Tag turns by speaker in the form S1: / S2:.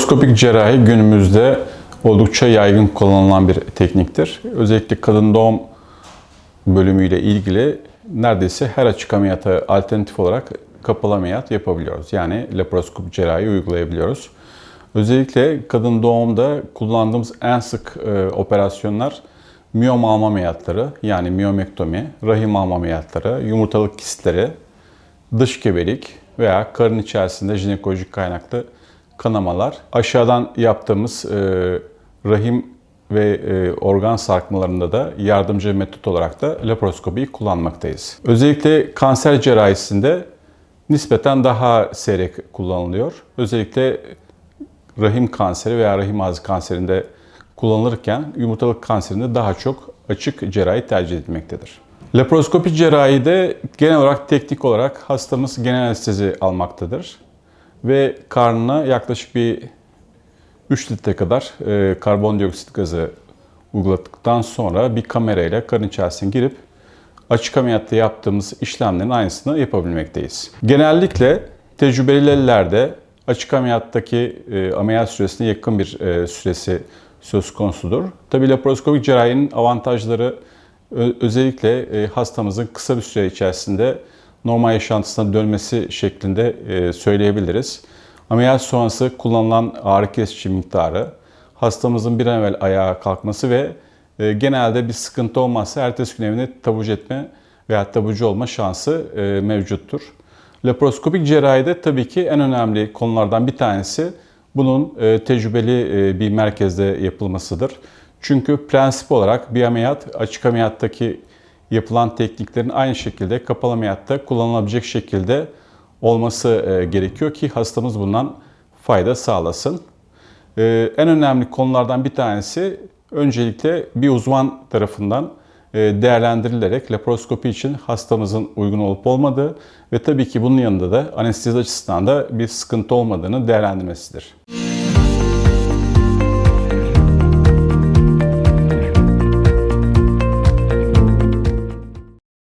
S1: Laparoskopik cerrahi günümüzde oldukça yaygın kullanılan bir tekniktir. Özellikle kadın doğum bölümüyle ilgili neredeyse her açık ameliyata alternatif olarak kapalı ameliyat yapabiliyoruz. Yani laparoskopik cerrahi uygulayabiliyoruz. Özellikle kadın doğumda kullandığımız en sık e, operasyonlar miyom alma ameliyatları yani miyomektomi, rahim alma ameliyatları, yumurtalık kistleri, dış gebelik veya karın içerisinde jinekolojik kaynaklı kanamalar. Aşağıdan yaptığımız e, rahim ve e, organ sarkmalarında da yardımcı metot olarak da laparoskopiyi kullanmaktayız. Özellikle kanser cerrahisinde nispeten daha seyrek kullanılıyor. Özellikle rahim kanseri veya rahim ağzı kanserinde kullanılırken yumurtalık kanserinde daha çok açık cerrahi tercih edilmektedir. Laparoskopi cerrahide genel olarak teknik olarak hastamız genel anestezi almaktadır. Ve karnına yaklaşık bir 3 litre kadar e, karbondioksit gazı uyguladıktan sonra bir kamerayla karın içerisine girip açık ameliyatta yaptığımız işlemlerin aynısını yapabilmekteyiz. Genellikle tecrübeli ellerde açık ameliyattaki e, ameliyat süresine yakın bir e, süresi söz konusudur. Tabi laparoskopik cerrahinin avantajları özellikle e, hastamızın kısa bir süre içerisinde normal yaşantısına dönmesi şeklinde e, söyleyebiliriz. Ameliyat sonrası kullanılan ağrı kesici miktarı, hastamızın bir an evvel ayağa kalkması ve e, genelde bir sıkıntı olmazsa ertesi gün evine taburcu etme veya taburcu olma şansı e, mevcuttur. Laparoskopik cerrahide tabii ki en önemli konulardan bir tanesi bunun tecrübeli bir merkezde yapılmasıdır. Çünkü prensip olarak bir ameliyat açık ameliyattaki yapılan tekniklerin aynı şekilde kapalı ameliyatta kullanılabilecek şekilde olması e, gerekiyor ki hastamız bundan fayda sağlasın. E, En önemli konulardan bir tanesi öncelikle bir uzman tarafından e, değerlendirilerek laparoskopi için hastamızın uygun olup olmadığı ve tabii ki bunun yanında da anestezi açısından da bir sıkıntı olmadığını değerlendirmesidir.